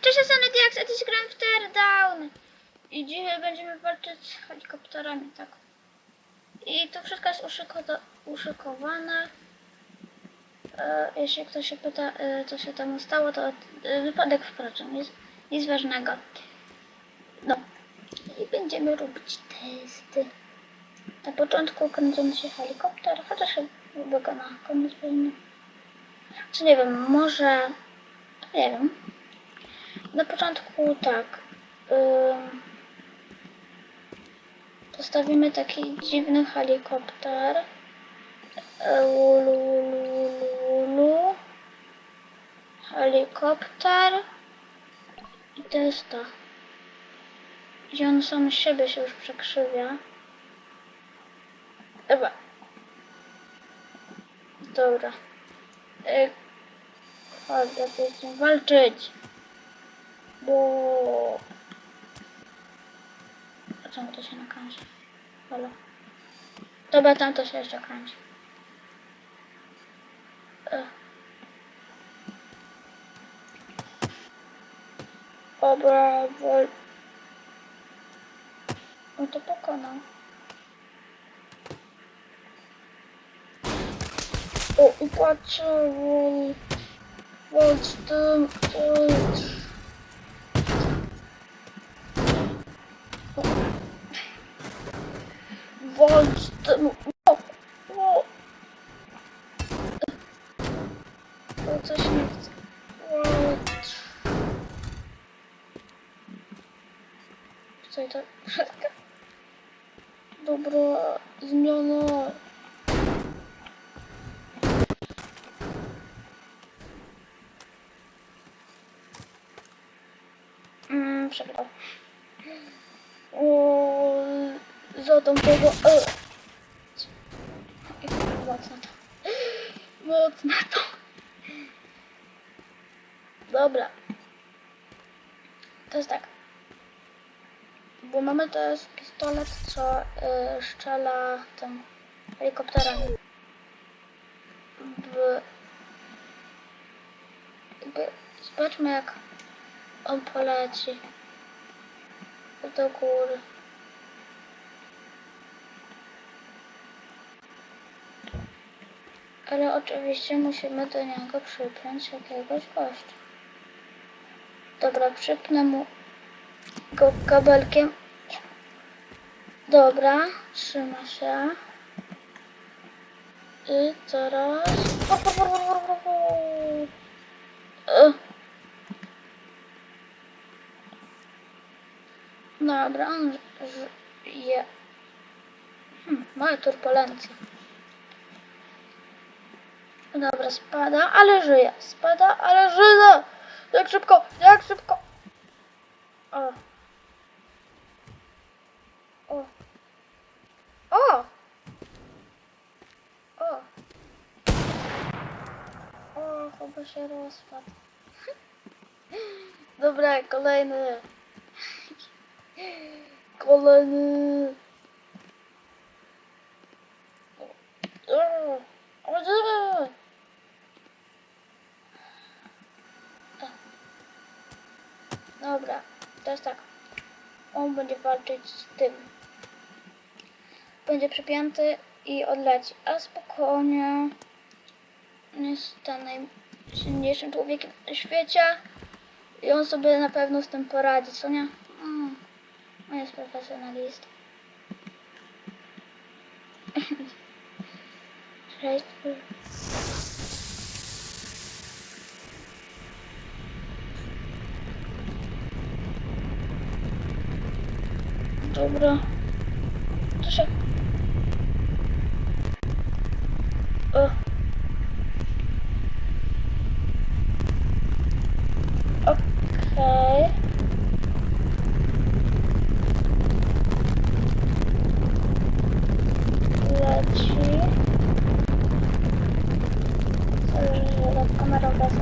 Cześć, ja Sanity, jak kiedyś gram w Teardown. I dzisiaj będziemy walczyć z helikopterami, tak. I to wszystko jest uszyko- uszykowane. E, jeśli ktoś się pyta, e, co się tam stało, to e, wypadek w pracy, nic, nic ważnego. No. I będziemy robić testy. Na początku kręcący się helikopter, chociaż chyba go na koniec powinno. Czy nie wiem, może... Nie wiem. Na początku tak. Ym, postawimy taki dziwny helikopter. E, Ulu, ulu, ulu. Helikopter. I to jest to. Gdzie on sam siebie się już przekrzywia. Dobra. Dobra. E, Chodź, będziemy walczyć. Bo... A czemu to się nakręci? Halo. Dobra, tam to się jeszcze kręci. E. Dobra, wol... No to pokonał. O, i patrzę, wol... Wol z tym... Wol... Wol Co to? Dobra, zmiana. Mm, przepraszam. O, zadam tego. E. Mocno to. Mocno to. Dobra. To jest tak. Bo mamy teraz pistolet, co y, strzela tym helikopterem. W, jakby, zobaczmy jak on poleci do góry. Ale oczywiście musimy do niego przypiąć jakiegoś gościa. Dobra, przypnę mu go kabelkiem. Dobra, trzyma się. I teraz... E. Dobra, on żyje. Hmm, moje turbulencje. Dobra, spada, ale żyje. Spada, ale żyje. Jak szybko, jak szybko. O. O. O. O, chyba się rozpadł. Dobra, kolejny. Kolejny. Dobra, teraz tak. On będzie walczyć z tym. Będzie przypięty i odleci. A spokojnie. On jest tam najsilniejszym człowiekiem na świecie. I on sobie na pewno z tym poradzi, co nie? Mm. On jest profesjonalistą. Cześć. Dobra. To się... O. Okej. Leci. Sorry, nad kamerą bez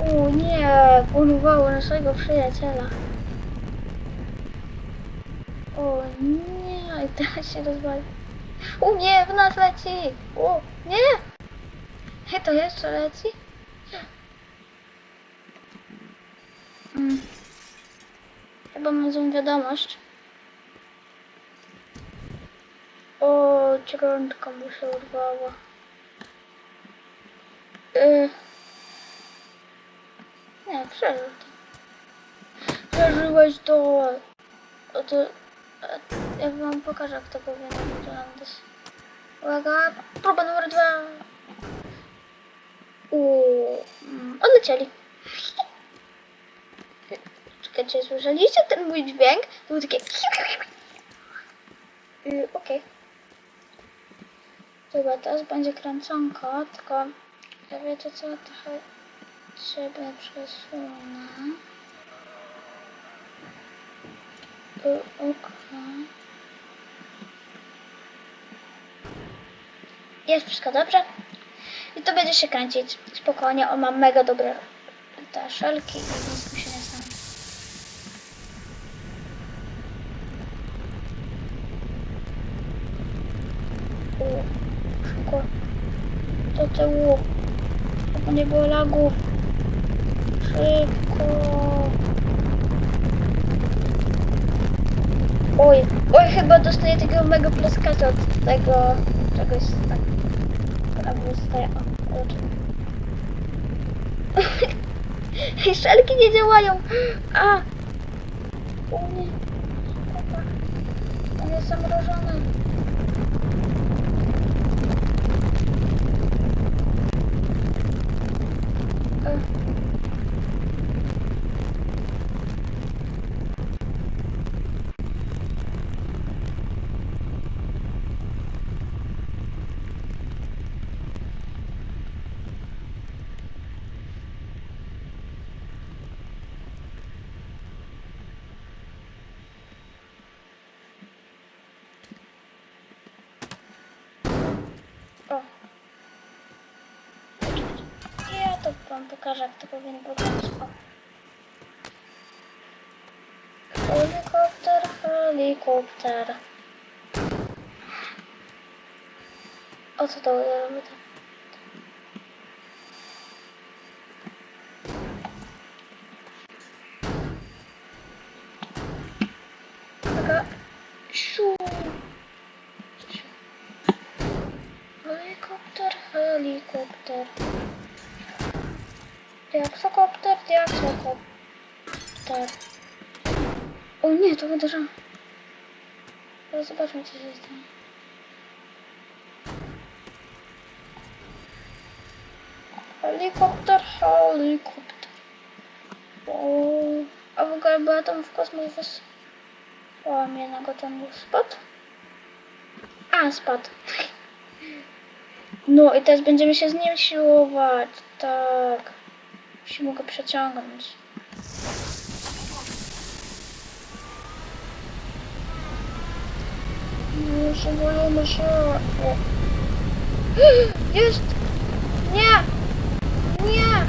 O nie, pływało naszego przyjaciela. O nie, teraz się rozwali. O nie, w nas leci! O nie! Hej, to jeszcze leci? Mm. Chyba mam złą wiadomość. O, ciągnątka mu się urwała. Yy. Nie, przeżył. Przeżyłeś to. O to... Ja wam pokażę, jak to powinno wyglądać. Uwaga, próba numer dwa. Uuu, mm, odlecieli. Czekajcie, słyszeliście ten mój dźwięk? To był takie... Yy, Okej. Dobra, teraz będzie kręconko, tylko... Ja wiecie co, trochę ciebie przesunę. Jest wszystko dobrze? I to będzie się kręcić. Spokojnie, on ma mega dobre te szelki i nic mu nie tyłu. Żeby nie było lagów. Szybko. Oj, oj, chyba dostaję takiego mega plaskacza od tego czegoś tak. Albo zostaje. O, zobaczymy. Szelki nie działają. A! Mnie. Opa. On jest zamrożony. E. O. Ja to wam pokażę, jak to powinno wyglądać. O. Helikopter, helikopter. O co to robię? Co. Helikopter, helikopter. O, a w ogóle była tam w kosmos wysłałam jednego tam już spadł. A, spadł. No i teraz będziemy się z nim siłować. Tak. Musimy go przeciągnąć. Nie, szanujemy się. O. Jest! Nie! Nie!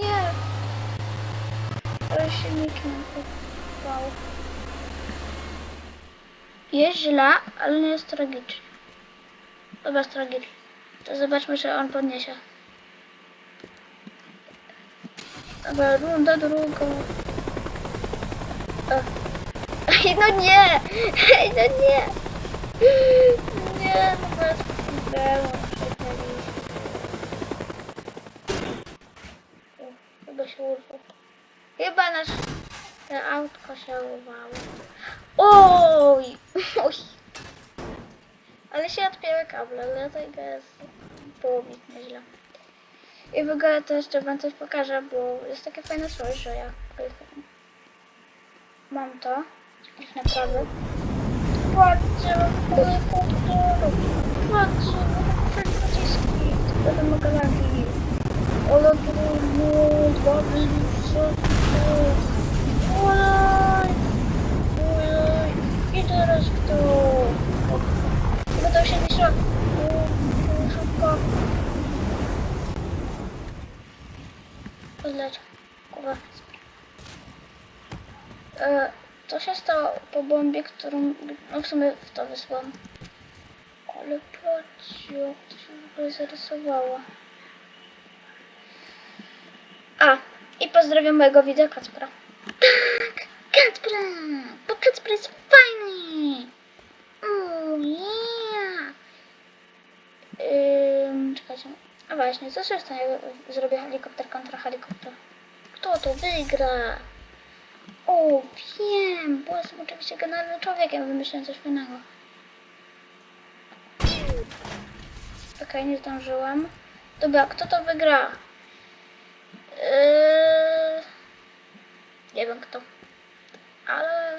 Nie! Ale się nikt nie popał. Jest źle, ale nie jest tragicznie. Dobra, jest tragicznie. To zobaczmy, czy on podniesie. Dobra, runda drugą. O. Ej, no nie! Ej, no nie! Nie, no bez problemu. O, Chyba się urwał. Chyba nasz te autko się urwało. Oj! Oj! Ale się odpięły kable, dlatego jest połowić nieźle. I w ogóle to jeszcze wam coś pokażę, bo jest takie fajne coś, że ja mam to, naprawdę. Patrzcie, mam helikopter, patrzcie, mam pociski, tylko to mogę lagi. Ale trudno, dwa wyliczone. Oj, oj, i teraz kto? Chyba to się nie Szybko. Odleć. Kurwa. E, co się stało po bombie, którą no w sumie w to wysłałam. Ale jak to się w ogóle zarysowało. A, i pozdrawiam mojego widza Kacpra. Tak, Kacpra, bo Kacpra jest fajny. Oh yeah. Ym, czekajcie. A właśnie, co się stanie, zrobię helikopter kontra helikopter? Kto to wygra? O, wiem, bo jestem oczywiście generalnym człowiekiem, wymyśliłem coś fajnego. Okej, nie zdążyłam. Dobra, kto to wygra? Yy... Nie wiem kto. Ale...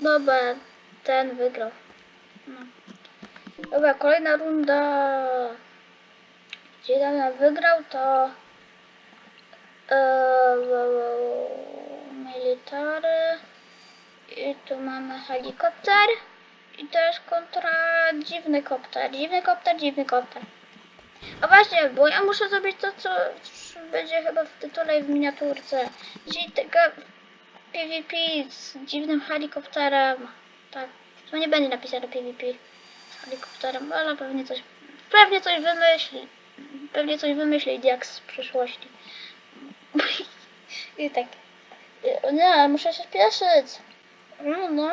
Dobra, ten wygrał. No. Dobra, kolejna runda. Gdzie Damian wygrał, to... Eee, military. I tu mamy helikopter. I to jest kontra dziwny kopter. Dziwny kopter, dziwny kopter. A właśnie, bo ja muszę zrobić to, co będzie chyba w tytule i w miniaturce. Czyli tego PvP z dziwnym helikopterem. Tak. To nie będzie napisane PvP z helikopterem, ale pewnie coś, pewnie coś wymyśli. Pewnie coś wymyśli jak z przyszłości. I tak. O Nie, muszę się spieszyć. No, no.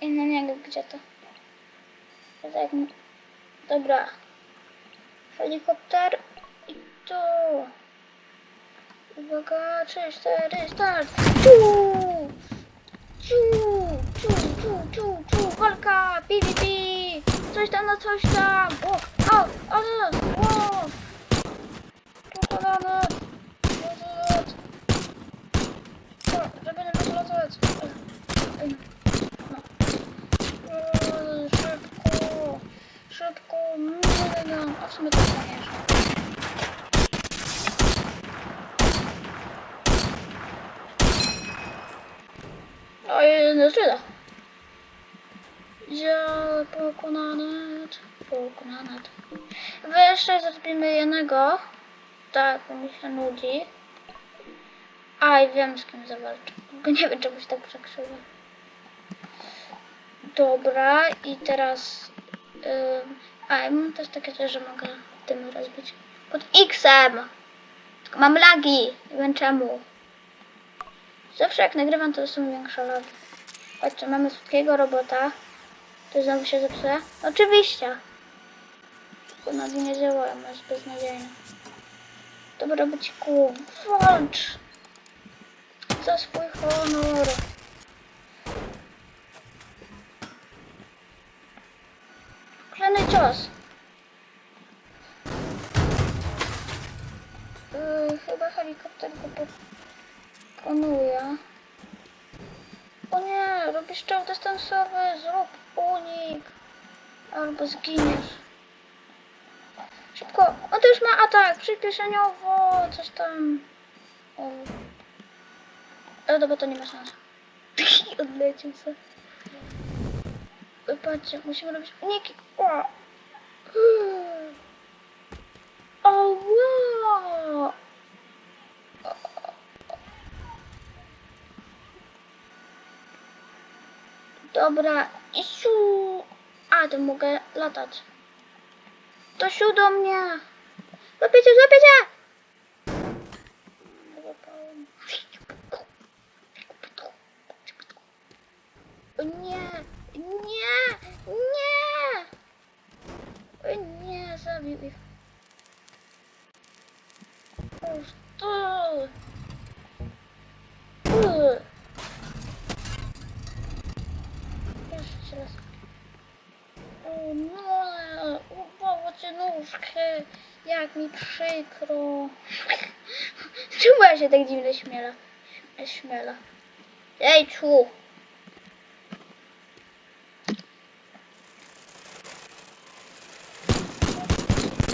I na niego gdzie to? Tak. Dobra. Helikopter. I tu. Uwaga, 3, 4, start. Ciu! Ciu! Ciu, ciu, ciu, ciu. Walka! PvP! Coś tam na coś tam! O! O! Ale! O! Pokonane! Latać! O, żeby nie mógł latać! Ej, no. Eee, Szybko! Szybko! Nie, nie, a w sumie to jeszcze. No i nie tyle. Ja pokonane, pokonane. Wy jeszcze zrobimy jednego. Tak, mi się nudzi. A, i wiem z kim zawalczę. Nie wiem, czemuś tak przekrzywa. Dobra, i teraz... Ym, a, ja mam też takie coś, że mogę tym rozbić. Pod X-em! Tylko mam lagi. Nie wiem czemu. Zawsze jak nagrywam, to są większe lagi. Patrzcie, mamy słodkiego robota. To znowu się zepsuje? Oczywiście. Bo nogi nie działają, jest beznadziejne. Dobra, byciku, walcz! Za swój honor! Szklany cios! Yy, chyba helikopter go pokonuje. O nie, robisz strzał dystansowy, zrób unik. Albo zginiesz. Szybko, on też ma atak, przyspieszeniowo, coś tam. O. Ale dobra, to nie ma szans. Odlecił se. Patrzcie, musimy robić uniki. O! O, wow! Dobra, i siu. A, to mogę latać. To siu do mnie. Złapiecie, złapiecie! Złapałem. O nie, nie, nie! O nie, zabił ich. O, stój! Uy. Jeszcze raz. O nie, urwało cię nóżkę. Jak mi przykro. Czemu ja się tak dziwnie śmiela? Śmiela. Ej, czu.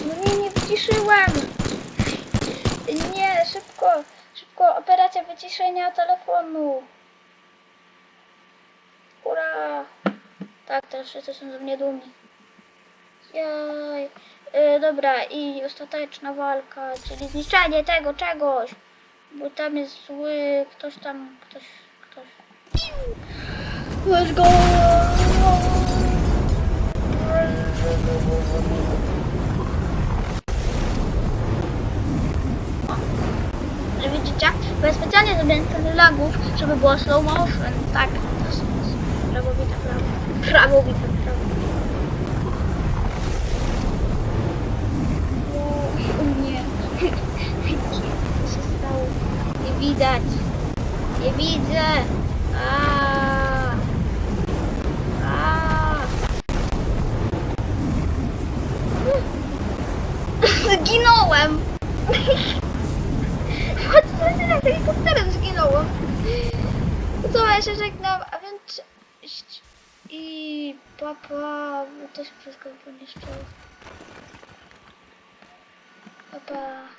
No nie, nie wyciszyłem. Nie, szybko, szybko, operacja wyciszenia telefonu. Ura! Tak, teraz wszyscy są ze mnie dumni. Jaj. Yy, dobra, i ostateczna walka, czyli zniszczenie tego czegoś. Bo tam jest zły, ktoś tam, ktoś, ktoś. Let's go! Widzicie? Bo ja specjalnie zrobiłem ten lagów, żeby było slow motion. Tak, to jest prawowite prawo. Prawowite. Widać. Nie widzę. Zginąłem. Patrzcie, jak helikopterem zginąłem. No to ja się żegnam, a więc... I papa, to się wszystko poniszczyło. Papa.